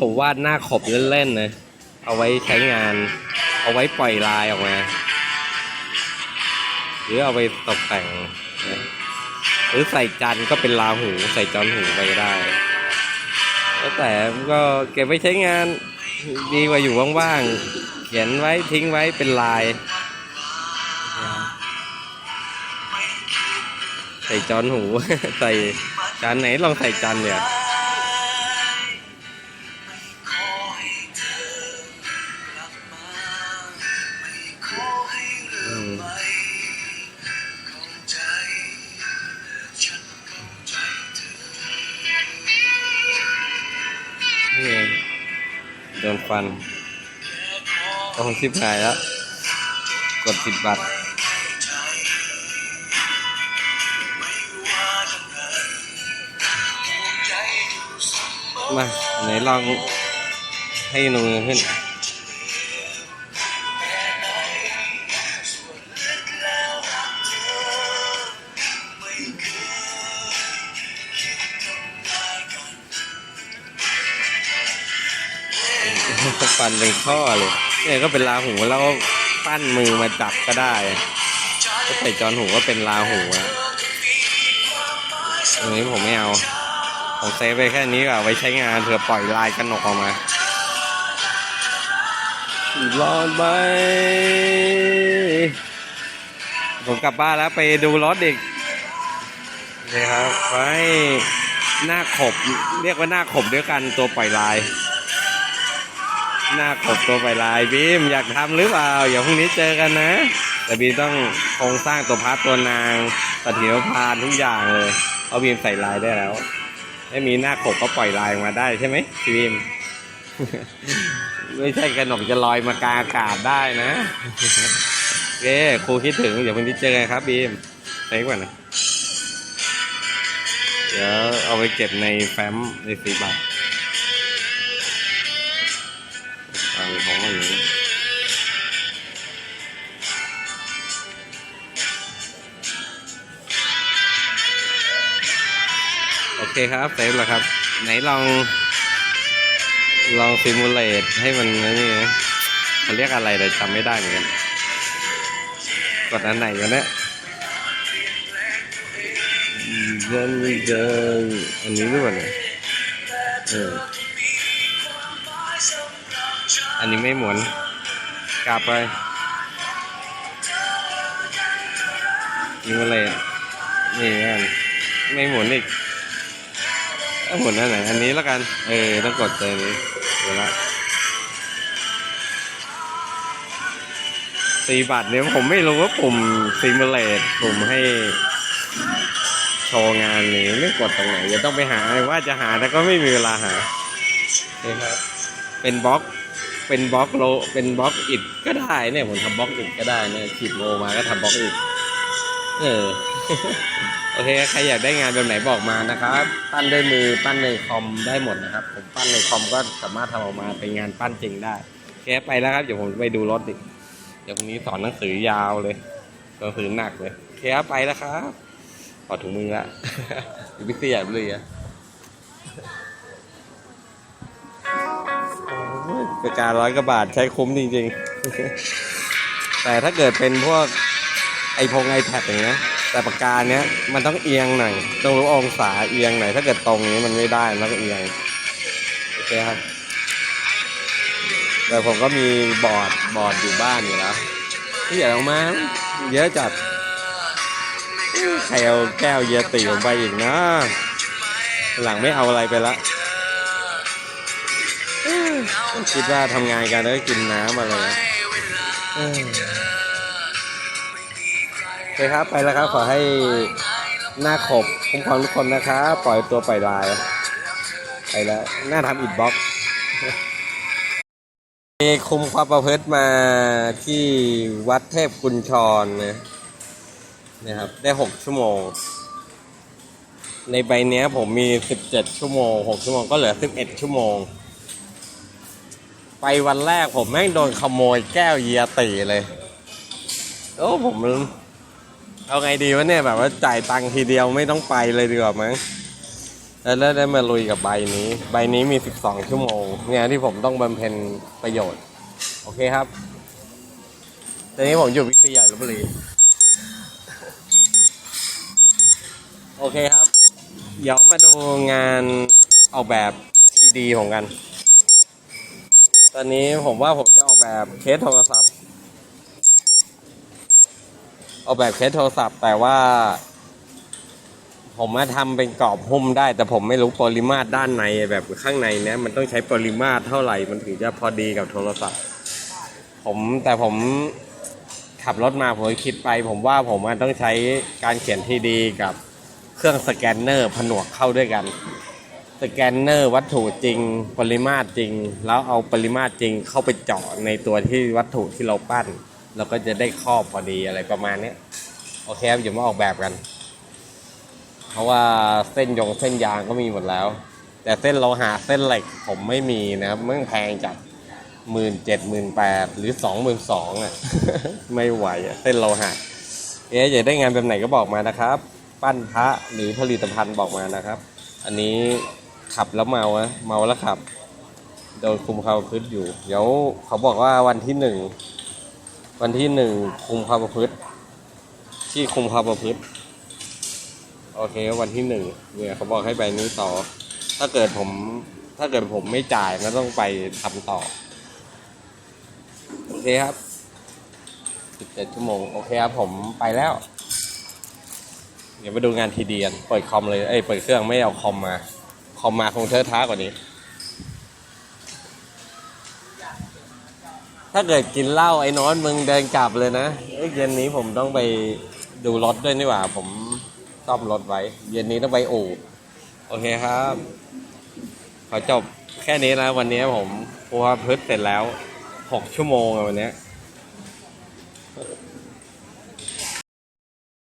ผมวาดหน้าขบเล่นๆนะ เอาไว้ใช้งาน เอาไว้ปล่อยลายออกมา หรือเอาไปตกแต่งนะหรือใส่จันก็เป็นลาหู ใส่จอนหูไปได้ แล้วแต่ก็เก็บไว้ใช้งานดีกว่าอยู่ว่างๆ เขียนไว้ทิ้งไว้เป็นลายใส่จอนหู ใส่จานไหนลองใส่จันเนี่ย ฟันต้องชิบหายแล้ว กดผิดบัตรมาไหนลองให้หนูขึ้น ฟันเป็นข้อเลยเนี่ยก็เป็นลาหูแล้วก็ปั้นมือมาจับก็ได้ก็ใส่จอนหูก็เป็นลาหูอะอันนี้ผมไม่เอาผมเซฟไปแค่นี้ก่อนไว้ใช้งานเผื่อปล่อยลายกันออกมารอดไปผมกลับบ้านแล้วไปดูรถอีกนี่ครับไปหน้าขบ เรียกว่าหน้าขบด้วยกันตัวปล่อยลาย หน้าขบตัวปล่อยลายบีมอยากทำหรือเปล่าอย่าพรุ่งนี้เจอกันนะ แต่บีมต้องโครงสร้างตัวพัดตัวนางปฏิวพานทุกอย่างเลยเพราะบีมใส่ลายได้แล้วไม่มีหน้าขบก็ปล่อยลายมาได้ใช่ไหมบีมไม่ใช่กระหนกจะลอยมากลางอากาศได้นะโอเครูคิดถึงเดี๋ยววันนี้เจอกันครับบีมไปก่อนนะเดี๋ยวเอาไปเก็บในแฟ้มในสีบัตร องมันนี้โอเคครับเซฟแล้วครับ ไหนลอง ลองซิมูเลตให้มันนี่นะมันเรียกอะไรเลยจำไม่ได้เหมือนกันกดอันไหนกันเนี่ยเดินเดินอันนี้ด้วยเนี่ยเออ อันนี้ไม่หมุน กลับไปซิมูเลตนี่กันไม่หมุนอีกต้องหมุนอันไหน อันนี้แล้วกัน เออ ต้องกดตัวนี้เดี๋ยวละตีบัตรเนี่ยผมไม่รู้ว่าปุ่มซิมูเลตปุ่มให้โชว์งานนี่ไม่กดตรงไหนเดี๋ยวต้องไปหาว่าจะหาแต่ก็ไม่มีเวลาหานี่ครับเป็นบล็อก เป็นบล็อกโลเป็นบล็อกอิดก็ได้เนี่ยผมทำบล็อกอิดก็ได้เนี่ยขีดโลมาก็ทำบล็อกอิดเออโอเคใครอยากได้งานแบบไหนบอกมานะครับ ปั้นด้วยมือปั้นในคอมได้หมดนะครับ ผมปั้นในคอมก็สามารถทำออกมาเป็นงานปั้นจริงได้โอเคไปแล้วครับเดี๋ยวผมไปดูรถอีกเดี๋ยวพรุ่งนี้สอนหนังสือยาวเลยหนังสือหนักเลยเครับไปแล้วครับขอถุงมือละอยู่พิเศษเลยอะ โอ้ยประการร้อยกว่าบาทใช้คุ้มจริงๆ แต่ถ้าเกิดเป็นพวกไอพงไอแพดอย่างเงี้ยแต่ปากกาเนี้ยมันต้องเอียงหน่อยต้องรู้องศาเอียงหน่อยถ้าเกิดตรงนี้มันไม่ได้มันก็เอียงโอเคครับแต่ผมก็มีบอร์ดบอร์ดอยู่บ้านอยู่แล้วที่อยากเอามาเยอะจัดใครเอาแก้วเยติผมไปอีกนะหลังไม่เอาอะไรไปละ คิดว่าทำงานกันแล้วก็กินน้ำอะไรนะเอ้ยโอเคครับไปแล้วครับ ขอให้หน้าขบคุ้มครองทุกคนนะครับ ปล่อยตัวปล่อยลาย ไปแล้วหน้าทำอิดบ็อกมีคุมความประพฤติมาที่วัดเทพกุญชรนะนี่ยครับได้หกชั่วโมง ในใบเนี้ยผมมีสิบเจ็ดชั่วโมงหกชั่วโมงก็เหลือสิบเอ็ดชั่วโมง ไปวันแรกผมแม่งโดนขโมยแก้วเยียตีเลย โอ้ผมเอาไงดีวะเนี่ยแบบว่าจ่ายตังค์ทีเดียวไม่ต้องไปเลยดีกว่ามั้งแล้วได้มาลุยกับใบนี้ ใบนี้มี 12 ชั่วโมง เนี่ยที่ผมต้องบำเพ็ญประโยชน์ โอเคครับตอนนี้ผมอยู่วิทยาใหญ่ลบบุรี โอเคครับ เดี๋ยวมาดูงานออกแบบทีดีของกัน อนนี้ผมว่าผมจะออกแบบเคสโทรศัพท์ ออกแบบเคสโทรศัพท์แต่ว่า ผมมาทำเป็นกรอบหุ้มได้ แต่ผมไม่รู้ปริมาตรด้านในแบบข้างในเนี้ยมันต้องใช้ปริมาตรเท่าไหร่มันถึงจะพอดีกับโทรศัพท์ ผมแต่ผมขับรถมาผมคิดไป ผมว่าผมมันต้องใช้การเขียนทีดีกับเครื่องสแกนเนอร์ผนวกเข้าด้วยกัน สแกนเนอร์วัตถุจริง ปริมาตรจริง แล้วเอาปริมาตรจริงเข้าไปเจาะในตัวที่วัตถุที่เราปั้น เราก็จะได้ครอบพอดีอะไรประมาณนี้โอเคครับเดี๋ยวมาออกแบบกัน เพราะว่าเส้นยงเส้นยางก็มีหมดแล้ว แต่เส้นโลหะเส้นเหล็กผมไม่มีนะครับมันแพงจากหมื่นเจ็ดหมื่นแปดหรือสองหมื่นสองอะไม่ไหวอะเส้นโลหะเอ๊ะอยากได้งานแบบไหนก็บอกมานะครับ ปั้นพระหรือผลิตภัณฑ์บอกมานะครับ อันนี้ ขับแล้วเมาอะเมาแล้วขับ โดนคุมความประพฤติอยู่ เดี๋ยวเขาบอกว่าวันที่หนึ่งวันที่หนึ่งคุมความประพฤติ ที่คุมความประพฤติโอเควันที่หนึ่งเนี่ยเขาบอกให้ไปนี้ต่อ ถ้าเกิดผมถ้าเกิดผมไม่จ่ายก็ต้องไปทำต่อ โอเคครับสิบเจ็ดชั่วโมง โอเคครับผมไปแล้ว เดี๋ยวไปดูงานทีเดียนเปิดคอมเลย เอ้ย เปิดเครื่องไม่เอาคอมมา คอมมาคงเทอะท้ากว่านี้ ถ้าเกิดกินเหล้าไอ้นอนมึงเดินกลับเลยนะเย็นนี้ผมต้องไปดูรถด้วยนี่หว่า ผมซ่อมรถไว้ เย็นนี้ต้องไปอู่โอเคครับ ขอจบแค่นี้นะวันนี้ผมพัวพฤษเสร็จแล้วหกชั่วโมงวันนี้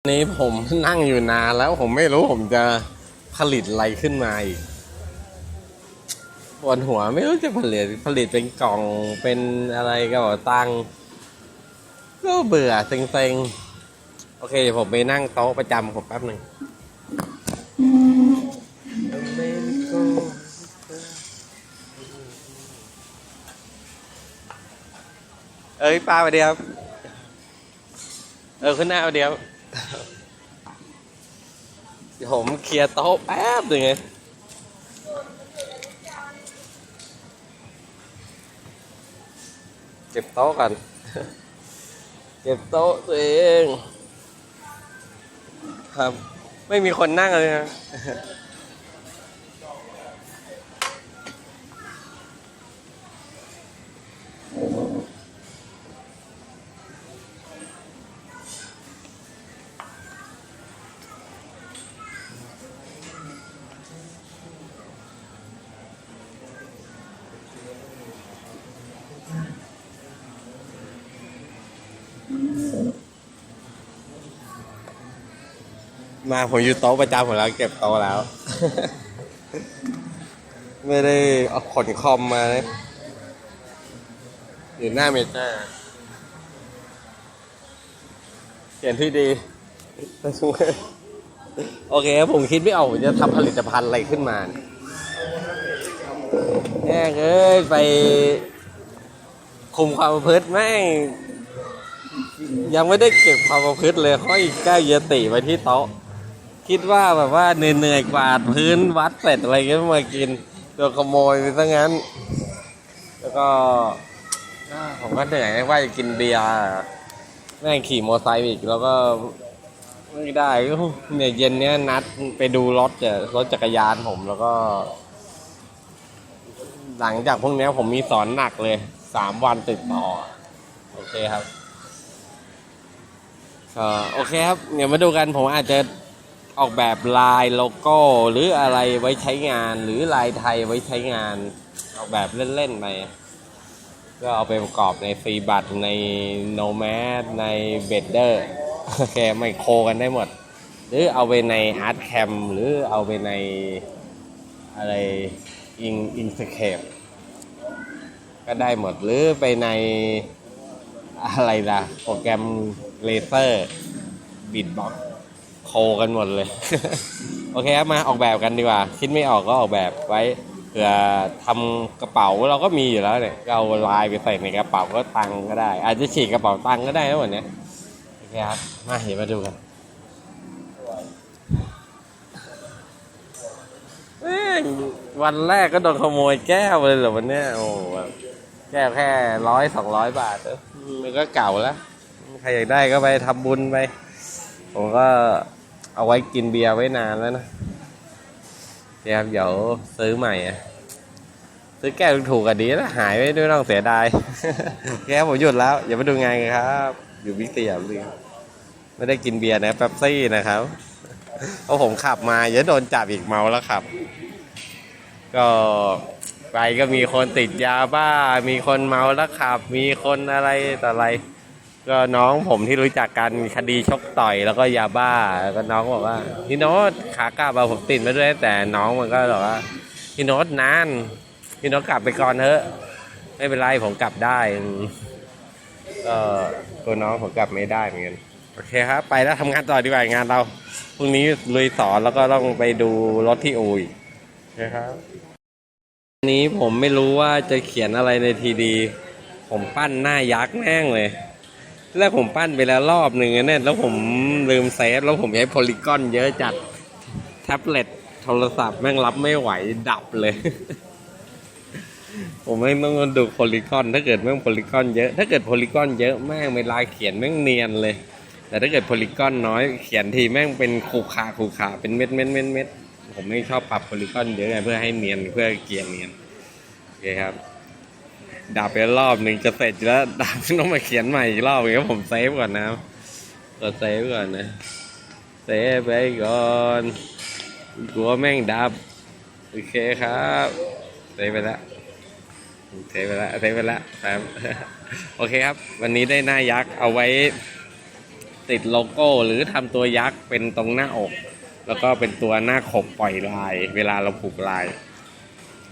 นนี้ผมนั่งอยู่นานแล้วผมไม่รู้ผมจะผลิตอะไรขึ้นมาอีก ปวดหัวไม่รู้จะผลิตผลิตเป็นกล่องเป็นอะไรก็บอกตังก็เบื่อเซ็งๆ โอเคเดี๋ยวผมไปนั่งโต๊ะประจำผมแป๊บหนึ่งเอ้ยป้าสวัสดีครับเออขึ้นหน้าสวัสดีครับเดี๋ยวผมเคลียร์โต๊ะแป๊บหนึ่งไง ก็บโต๊ะกัน เก็บโต๊ะตัวเอง ครับ ไม่มีคนนั่งเลยนะ มาผมอยู่โต๊ะประจำผมแล้วเก็บโต๊ะแล้ว ไม่ได้เอาขนคอมมานะอยู่หน้าเมเจอร์เขียนที่ดีโอเคผมคิดไม่ออกผมจะทำผลิตภัณฑ์อะไรขึ้นมาเนี่ยแม่เอ้ย ไปคุมความประพฤติแม่งยังไม่ได้เก็บความประพฤติเลย ค่อยแก้วเยติไปที่โต๊ะ คิดว่าแบบว่าเหนื่อยๆกวาดพื้นวัดเสร็จอะไรเงี้ยมากินโดนขโมยไปซะงั้น แล้วก็อ่าผมก็เหนื่อยว่าจะกินเบียร์แม่งขี่มอเตอร์ไซค์อีกแล้วก็ไม่ได้ก็เนี่ยเย็นเนี้ยนัดไปดูรถจะรถจักรยานผมแล้วก็ หลังจากพวกนี้ผมมีสอนหนักเลยสามวันติดต่อ โอเคครับก็โอเคครับ เดี๋ยวมาดูกันผมอาจจะ ออกแบบลายโลโก้หรืออะไรไว้ใช้งาน หรือลายไทยไว้ใช้งาน ออกแบบเล่นๆไปก็เอาไปประกอบในฟรีบัตในโนแมสในเบดเดอร์โอเคไม่โคกันได้หมด หรือเอาไปในอาร์ตแคมหรือเอาไปในอะไรอิงอินสเคปก็ได้หมดหรือไปในอะไรล่ะ โปรแกรมเลเซอร์บิดบ็อก กันหมดเลย โอเคครับมาออกแบบกันดีกว่า คิดไม่ออกก็ออกแบบไว้เผื่อทำกระเป๋าเราก็มีอยู่แล้วเนี่ยเอาลายไปใส่ในกระเป๋าก็ตังก็ได้ อาจจะฉีกกระเป๋าตังก็ได้นะวันเนี้ยโอเคครับมาเดี๋ยวมาดูกันวันแรกก็โดนขโมยแก้วเลยเหรอวันเนี้ยโอ้แบบแก้วแค่ร้อยสองร้อยบาทเออมันก็เก่าแล้วใครอยากได้ก็ไปทำบุญไปผมก็ เอาไว้กินเบียร์ไว้นานแล้วนะเดี๋ยวครับเดี๋ยวซื้อใหม่อะซื้อแก้วถูกกันดีนะหายไปด้วยต้องเสียดายแก้วผมหยุดแล้วอย่ามาดูงานครับ อยู่บิ๊กซีอะพี่ไม่ได้กินเบียร์นะแป๊บซี่นะครับเพราะผมขับมาอย่าโดนจับอีกเมาแล้วขับ ก็ไปก็มีคนติดยาบ้า มีคนเมาแล้วขับ มีคนอะไรต่ออะไร ก็น้องผมที่รู้จักกันคดีชกต่อยแล้วก็ยาบ้าแล้วก็น้องบอกว่าพี่โน้ตขากลับเอาผมติดมาด้วย แต่น้องมันก็บอกว่าพี่โน้ตนานพี่โน้ตกลับไปก่อนเถอะ ไม่เป็นไรผมกลับได้อืมก็ตัวน้องผมกลับไม่ได้เหมือนกันโอเคครับ ไปแล้วทำงานต่อดีกว่างานเราพรุ่งนี้ลุยสอนแล้วก็ต้องไปดูรถที่อู่อีกนะครับนนี้ผมไม่รู้ว่าจะเขียนอะไรในทีดี ผมปั้นหน้ายักษ์แม่งเลย แรกผมปั้นไปแล้วรอบหนึ่งเนี่ยแล้วผมลืมเซฟแล้วผมใช้โพลีกอนเยอะจัด แท็บเล็ตโทรศัพท์แม่งรับไม่ไหวดับเลย ผมไม่ต้องดูโพลีกอนถ้าเกิดแม่งโพลีกอนเยอะ ถ้าเกิดโพลีกอนเยอะแม่งเวลาเขียนแม่งเนียนเลย แต่ถ้าเกิดโพลีกอนน้อยเขียนทีแม่งเป็นขูขาขูขาเป็นเม็ดเม็ดเม็ดเม็ดผมไม่ชอบปรับโพลีกอนเยอะไงเพื่อให้เนียนเพื่อเกลียนเนียนโอเคครับ ดับไปรอบหนึ่งจะเสร็จแล้วดับต้องมาเขียนใหม่อีกรอบอย่างนี้ยผมเซฟก่อนนะกดเซฟก่อนนะเซฟไปก่อนกลัวแม่งดับโอเคครับเซฟไปแล้วเซฟไปแล้วเซฟไปแล้วครับโอเคครับ วันนี้ได้หน้ายักษ์เอาไว้ติดโลโก้หรือทำตัวยักษ์เป็นตรงหน้าอก แล้วก็เป็นตัวหน้าขบปล่อยลาย เวลาเราผูกลาย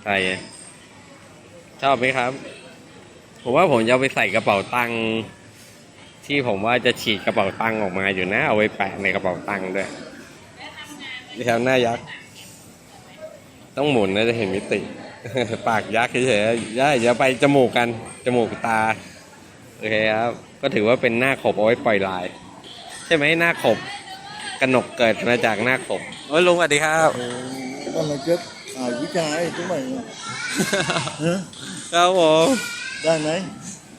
อะไรชอบไหมครับ ผมว่าผมจะเอาไปใส่กระเป๋าตังค์ที่ผมว่าจะฉีกกระเป๋าตังค์ออกมาอยู่นะ เอาไว้แปะในกระเป๋าตังค์ด้วยนี่ครับหน้ายักษ์ต้องหมุนนะจะเห็นมิติ ปากยักษ์เฉยๆอย่าอย่าไปจมูกกัน จมูกตา โอเคครับ ก็ถือว่าเป็นหน้าขบเอาไว้ปล่อยลาย ใช่ไหมหน้าขบกระหนกเกิดมาจากหน้าขบโอ้ยลุงสวัสดีครับก็มาเจ็บอ่านวิจัยทำไมเนี่ยฮะครับผม ได้ไหม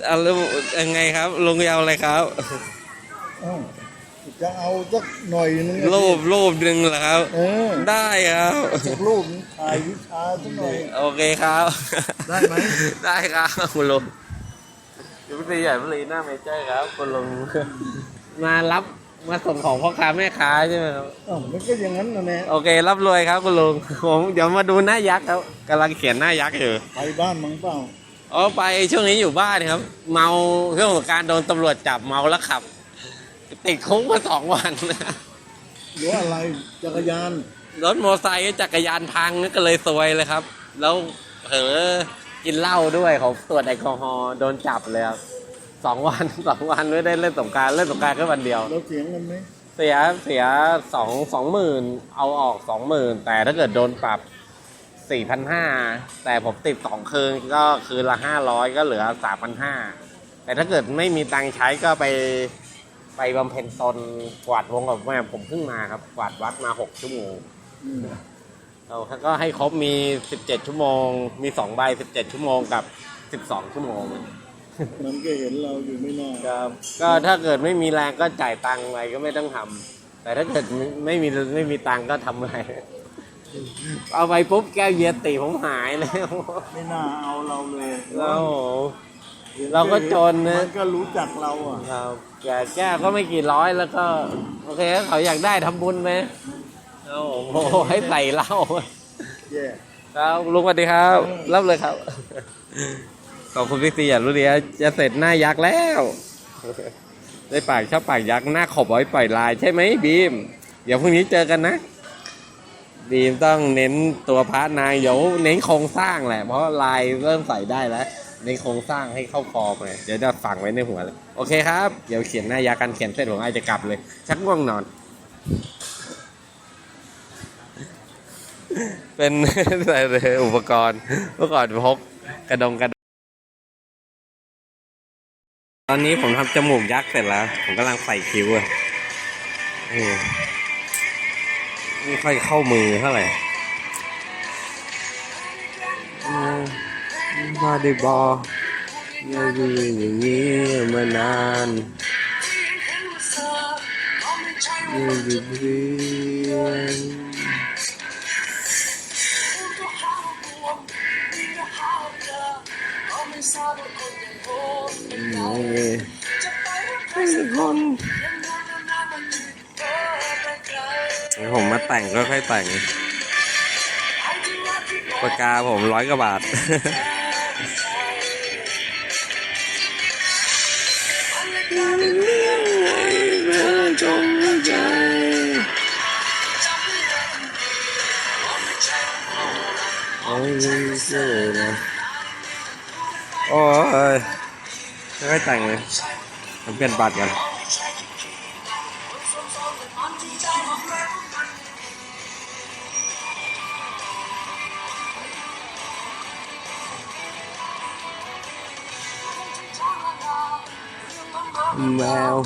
เอาแล้วยังไงครับลุงจะเอาอะไรครับอ้าวจะเอาสักหน่อยนึงรูปรูปหนึ่งเหรอครับ เออได้ครับ สักรูปถ่ายวิชาสักหน่อย โอเคครับ ได้ไหม ได้ครับคุณลุงอยู่พิธีใหญ่พิธีหน้าเมเจอร์ครับคุณลุงมารับมาส่งของพ่อค้าแม่ค้าใช่ไหมครับอ้าวมันก็อย่างนั้นนะแน่โอเค รับรวยครับคุณลุงผมเดี๋ยวมาดูหน้ายักษ์ครับกำลังเขียนหน้ายักษ์อยู่ ไปบ้านมั้งเปล่า อ๋อไปช่วงนี้อยู่บ้านครับ เมาเรื่องของการโดนตำรวจจับเมาแล้วขับ ติดคุกมาสองวัน หรืออะไรจักรยานรถมอเตอร์ไซค์จักรยานพังก็เลยซวยเลยครับ แล้วเผลอกินเหล้าด้วยเขาตรวจแอลกอฮอล์โดนจับเลยครับสองวันสองวันไม่ได้เล่นสงกรารเล่นสงกรารแค่วันเดียว เราเสียงกันไหมเสียเสียสองสองหมื่นเอาออกสองหมื่นแต่ถ้าเกิดโดนปรับ สี่พันห้าแต่ผมติดสองคืนก็คืนละห้าร้อยก็เหลือสามพันห้าแต่ถ้าเกิดไม่มีตังค์ใช้ก็ไปไปบำเพ็ญตนกวาดวงกับแม่ผมเพิ่งมาครับ กวาดวัดมาหกชั่วโมงอืมเราก็ให้ครบมี 17 ชั่วโมง มี2ใบ 17 ชั่วโมงกับ 12 ชั่วโมงมันก็เห็นเราอยู่ไม่นอกครับก็ถ้าเกิดไม่มีแรงก็จ่ายตังค์ไปก็ไม่ต้องทำแต่ถ้าเกิดไม่มีไม่มีตังค์ก็ทำอะไร เอาไปปุ๊บแก้วเยียติผมหายเลยไม่น่าเอาเราเลยเราเราก็จนนะมันก็รู้จักเราอะครับแก้แก้วก็ไม่กี่ร้อยแล้วก็ โอเคเขาอยากได้ทำบุญไหมโอ้โหให้ใส่เหล้าแย่ครับลุงสวัสดีครับ รับเลยครับขอบคุณพี่ตีอย่ารู้ดีนะจะเสร็จหน้ายักษ์แล้ว ได้ปากชอบปากยักษ์หน้าขบเอาไว้ปล่อยลายใช่ไหมบีม เดี๋ยวพรุ่งนี้เจอกันนะ บีมต้องเน้นตัวพระนายเดี๋ยวเน้นโครงสร้างแหละ เพราะลายเริ่มใส่ได้แล้วเน้นโครงสร้างให้เข้าคอไปเดี๋ยวจะฝังไว้ในหัวเลยโอเคครับ เดี๋ยวเขียนหน้ายักษ์กันเขียนเสร็จผมอาจจะกลับเลย ชักง่วงนอน เป็นใส่อุปกรณ์เมื่อก่อนพกกระดงกระดตอนนี้ผมทำจมูกยักษ์เสร็จแล้ว ผมกำลังใส่คิ้วอะ ไม่ค่อยเข้ามือเท่าไหร่มาได้บอยังอยู่อย่างนี้มานานยังอยู่เพียงไม่คน ผมมาแต่งก็ค่อยแต่งปากกาผมร้อยกว่าบาท โอ้ยเสื่อนะโอ้ยค่อยๆแต่งเลยเปลี่ยนบัตรกัน แมว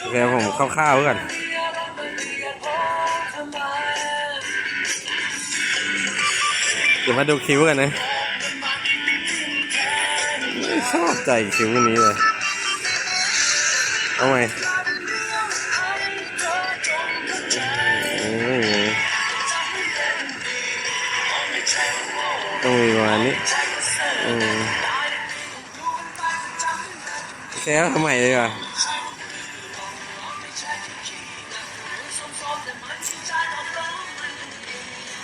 โอเคผมคร่าวๆไว้ก่อนเดี๋ยวมาดูคิ้วกันนะ ชอบใจคิวนี้เลย เอาไหมต้องมีประมาณนี้อืมโอเคแล้วทำไมดีกว่า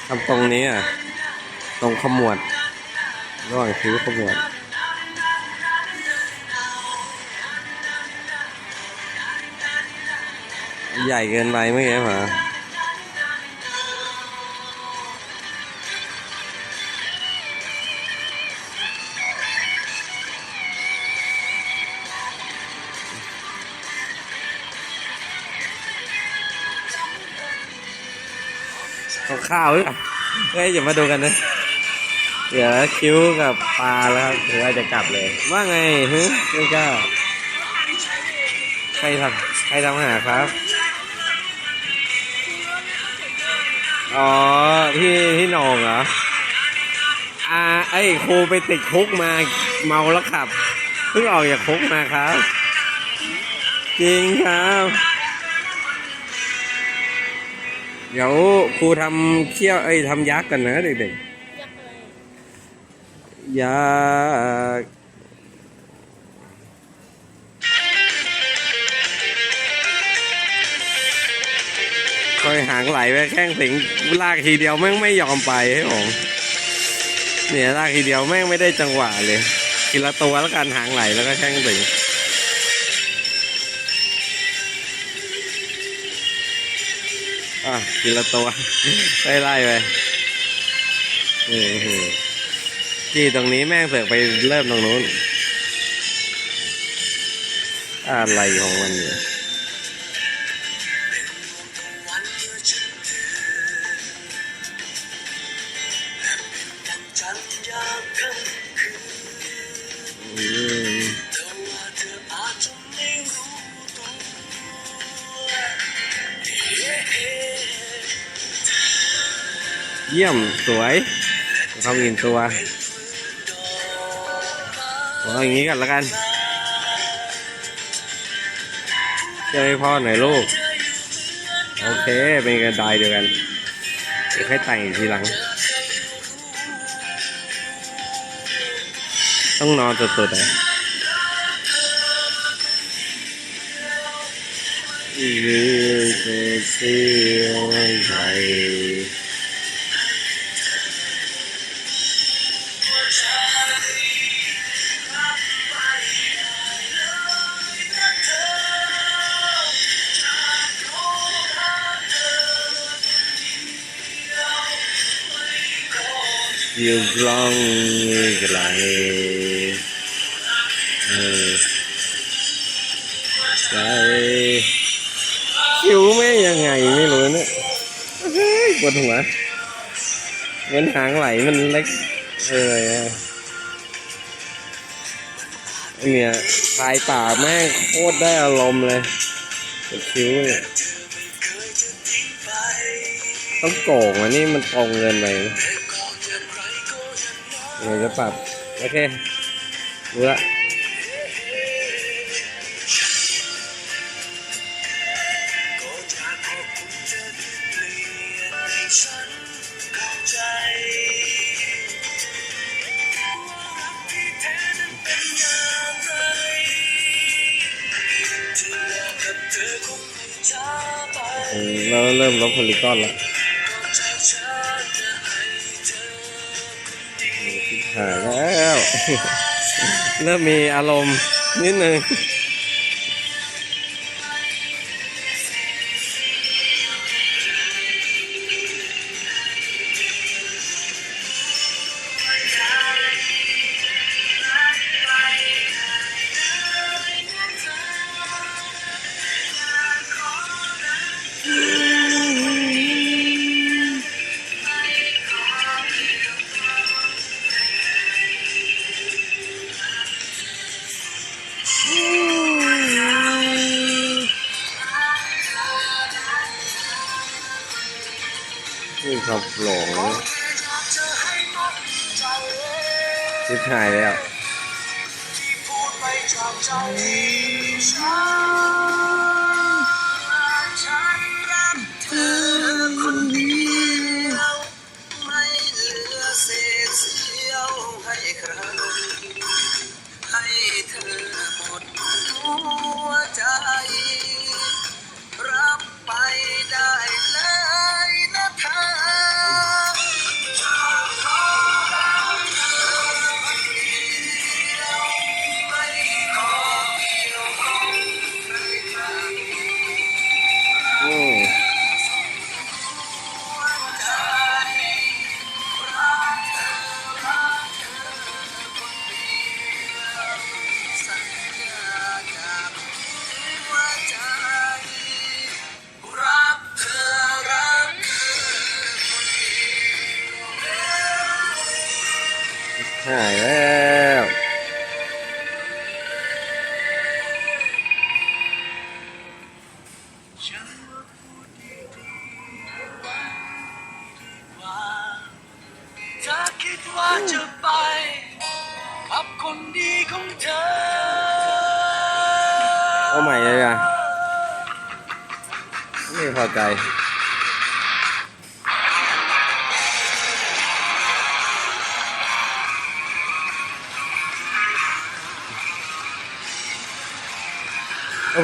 ทำตรงนี้อะ ตรงขมวด ระหว่างคิ้วขมวด ใหญ่เกินไปไม่ใช่เหรอข้าวๆหรือเปล่าเฮ้ยอย่ามาดูกันนะเดี๋ยวคิ้วกับปลาแล้วครับหรือว่าจะกลับเลย ว่าไงฮึไม่กล้าใครทำใครทำหาครับ อ๋อพี่พี่โหนงเหรอ อ่า ไอ้ครูไปติดคุกมาเมาแล้วขับ เพิ่งออกจากคุกมาครับ จริงครับ เดี๋ยวครูทำเขี้ยวเอ้ทำยักษ์กันนะเด็กๆยักษ์ หางไหลไปแข้งสิงลากทีเดียวแม่งไม่ยอมไปให้ผมเนี่ยลากทีเดียวแม่งไม่ได้จังหวะเลยทีละตัวแล้วกันหางไหลแล้วก็แข้งสิงอะทีละตัวไล่ไล่ไปอือหือที่ตรงนี้แม่งเสือกไปเริ่มตรงนู้นอะไรของมันเนี่ย เยี่ยมสวยเขาอินตัวเอาอย่างนี้กันแล้วกันเจอพ่อหน่อยลูก โอเค เป็นกันไดเดียวกันเดี๋ยวให้แต่งอีกทีหลัง ต้องนอนสุดๆเลยยืดเสียงไท อยู่กลองไกลเออใจคิวแม่ยังไงไม่รู้เนี่ยปวดหัวเงินหางไหลมันเล็กเออเนี่ยปลายปากแม่งโคตรได้อารมณ์เลยปวดคิ้วเนี่ยต้องโก่งอันนี้มันตรงเกินไปนะ เดี๋ยว ริ่มมีอารมณ์นิดนึง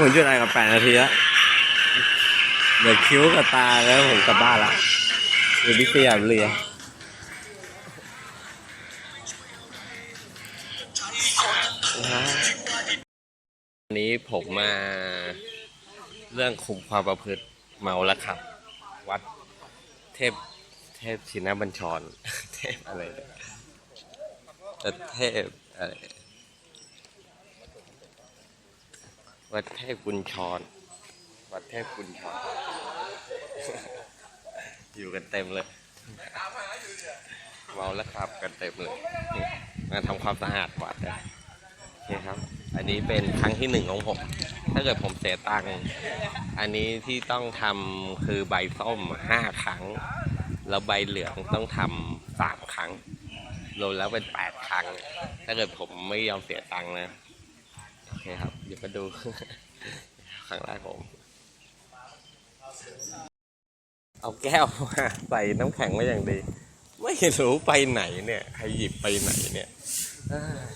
ผมหยุดอะไรกับแปดนาทีแล้วเดี๋ยวคิ้วกับตาแล้วผมกลับบ้านละเดี๋ยวบิ๊กเซียบเรือวันนี้ผมมา เรื่องคุมความประพฤติเมาแล้วครับ วัดเทพเทพชินบัญชร เทพอะไรแต่เทพอะไร วัดเทพกุญชร วัดเทพกุญชร อยู่กันเต็มเลย เมาแล้วครับกันเต็มเลย มาทำความสะอาดวัดนะโอเคครับ อันนี้เป็นครั้งที่หนึ่งของผม ถ้าเกิดผมเสียตังค์ อันนี้ที่ต้องทำคือใบส้มห้าครั้ง แล้วใบเหลืองต้องทำสามครั้ง รวมแล้วเป็นแปดครั้ง ถ้าเกิดผมไม่ยอมเสียตังค์นะโอเคครับ ดี๋ยวมาดูครั้งแรกผม เอาแก้วมาใส่น้ำแข็งไว้อย่างดี ไม่รู้ไปไหนเนี่ยใครหยิบไปไหนเนี่ยเอ้ย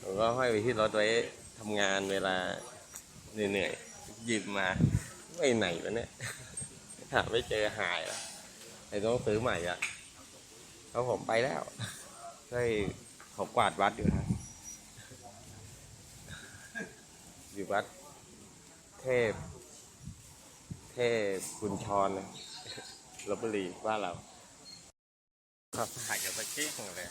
ผมก็ห้อยไปที่รถไว้ทำงานเวลาเหนื่อยๆหยิบมาไม่ไหนวะเนี่ยหาไม่เจอหายแล้วไอ้ต้องซื้อใหม่อะเพราะผมไปแล้วเฮ้ยผมกวาดวัดอยู่นะ อยู่วัดเทพ เทพคุณชรนะลบบุรีบ้านเราเราถ่ายกันสักทีหนึ่งเลย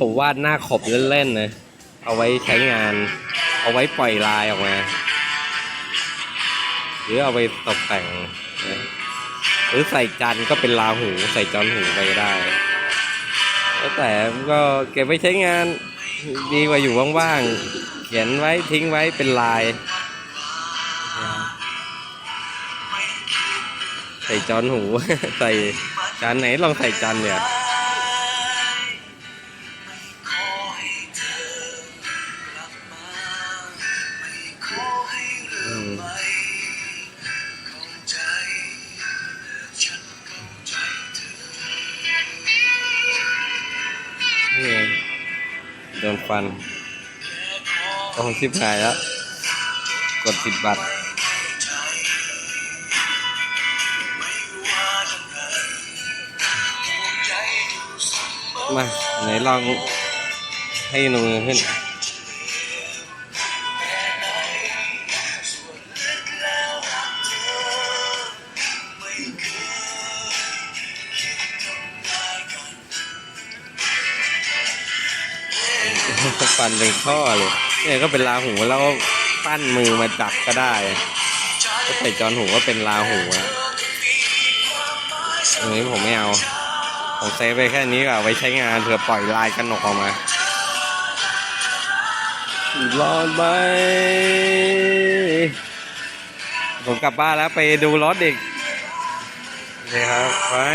ผมวาดหน้าขบเล่นๆนะ เอาไว้ใช้งาน เอาไว้ปล่อยลายออกมา หรือเอาไปตกแต่งนะ หรือใส่จันก็เป็นลาหูใส่จอนหูไปก็ได้แล้วแต่ก็เก็บไว้ใช้งานดีกว่าอยู่ว่างๆเขียนไว้ทิ้งไว้เป็นลาย ใส่จอนหู ใส่จานไหนลองใส่จานเนี่ย ลิปขายแล้ว กดผิดบัตรมา ไหนลองให้หนูขึ้นปั่นเป็นข้อเลย เนี่ยก็เป็นลาหูแล้วก็ปั้นมือมาจับก็ได้ก็ใส่จอนหูก็เป็นลาหูอะอันนี้ผมไม่เอา ผมเซฟไปแค่นี้ก่อนไว้ใช้งานเผื่อปล่อยลายกันออกมารอดไหมผมกลับบ้านแล้วไปดูรถอีกนี่ครับไว้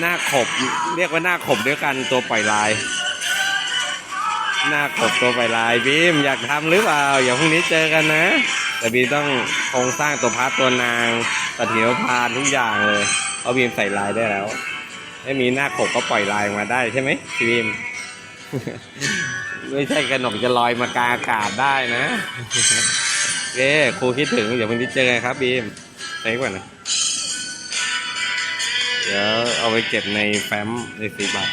หน้าขบ เรียกว่าหน้าขบด้วยกันตัวปล่อยลาย หน้าขบตัวปล่อยลายบีมอยากทำหรือเปล่าอย่าพรุ่งนี้เจอกันนะ แต่บีมต้องโครงสร้างตัวพาร์ทตัวนางสถิวพานทุกอย่างเลยเพราะบีมใส่ลายได้แล้วไม่มีหน้าขบก็ปล่อยลายมาได้ใช่ไหมบีมไม่ใช่กระหนกจะลอยมากลางอากาศได้นะเย้ครูคิดถึงเดี๋ยววันนี้เจอกันครับบีมใส่ก่อนนะเดี๋ยวเอาไปเก็บในแฟ้มในสีบัตร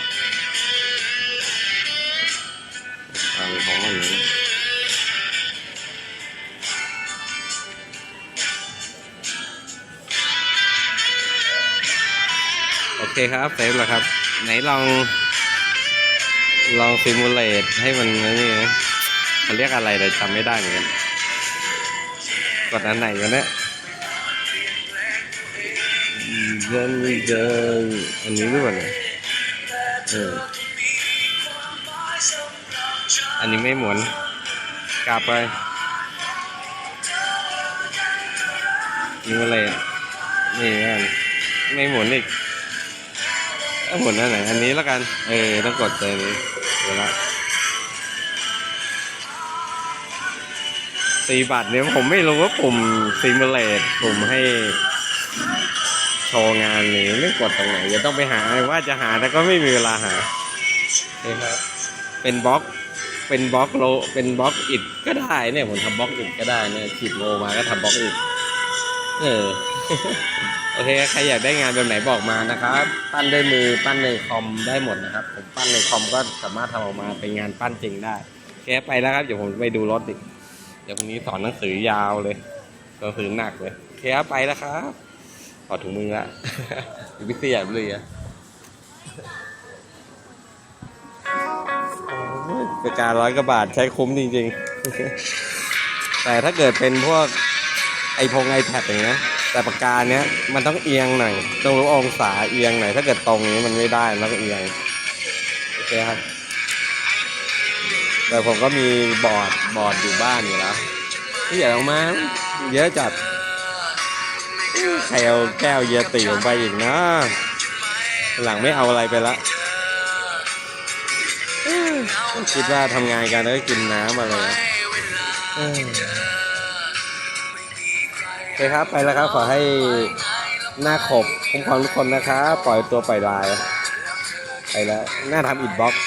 เคครับเซฟแล้วครับ ไหนลอง ลองซิมูเลตให้มันนี่นะเขาเรียกอะไรเลยจำไม่ได้เหมือนกันกดอันไหนกันเนี่ยเดินเดินอันนี้ด้วยเนี่ยเอออันนี้ไม่หมุนกลับไปซิมูเลตนี่ไม่หมุนอีก หมุนอันไหนอันนี้แล้วกัน เออต้องกดตัวนี้เดี๋ยวละตีบัตรเนี่ยผมไม่รู้ว่าปุ่มซิมูเลตปุ่มให้โชว์งานนี่ไม่กดตรงไหนจะต้องไปหาว่าจะหาแต่ก็ไม่มีเวลาหานี่ครับเป็นบล็อกเป็นบล็อกโลเป็นบล็อกอิดก็ได้เนี่ยผมทำบล็อกอิดก็ได้เนี่ยฉีดโลมาก็ทำบล็อกอิดเออ โอเคใครอยากได้งานแบบไหนบอกมานะครับ ปั้นด้วยมือปั้นในคอมได้หมดนะครับผมปั้นในคอมก็สามารถทำออกมาเป็นงานปั้นจริงได้โอเคไปแล้วครับเดี๋ยวผมไปดูรถอีกเดี๋ยวพรุ่งนี้สอนหนังสือยาวเลยหนังสือหนักเลยโอเคครับไปแล้วครับถอดถุงมือละอยู่พิเศษเลยอะเป็นการร้อยกว่าบาทใช้คุ้มจริงๆ แต่ถ้าเกิดเป็นพวกไอพงไอแพดอย่างเงี้ย แต่ปากกาเนี้ยมันต้องเอียงหน่อยต้องรู้องศาเอียงหน่อยถ้าเกิดตรงนี้มันไม่ได้มันก็เอียงโอเคครับ แต่ผมก็มีบอร์ดบอร์ดอยู่บ้านอยู่แล้วที่อย่ออกมาเยอะจัดใครเอาแก้วเยติผมไปอีกนะหลังไม่เอาอะไรไปละคิดว่าทำงานกันแล้วก็กินน้ำอะไรนะเอ้ย เคครับไปแล้วครับขอให้หน้าขบคุ้มครองทุกคนนะครับปล่อยตัวปล่อยลายไปแล้วหน้าทำอิดบ็อกซ์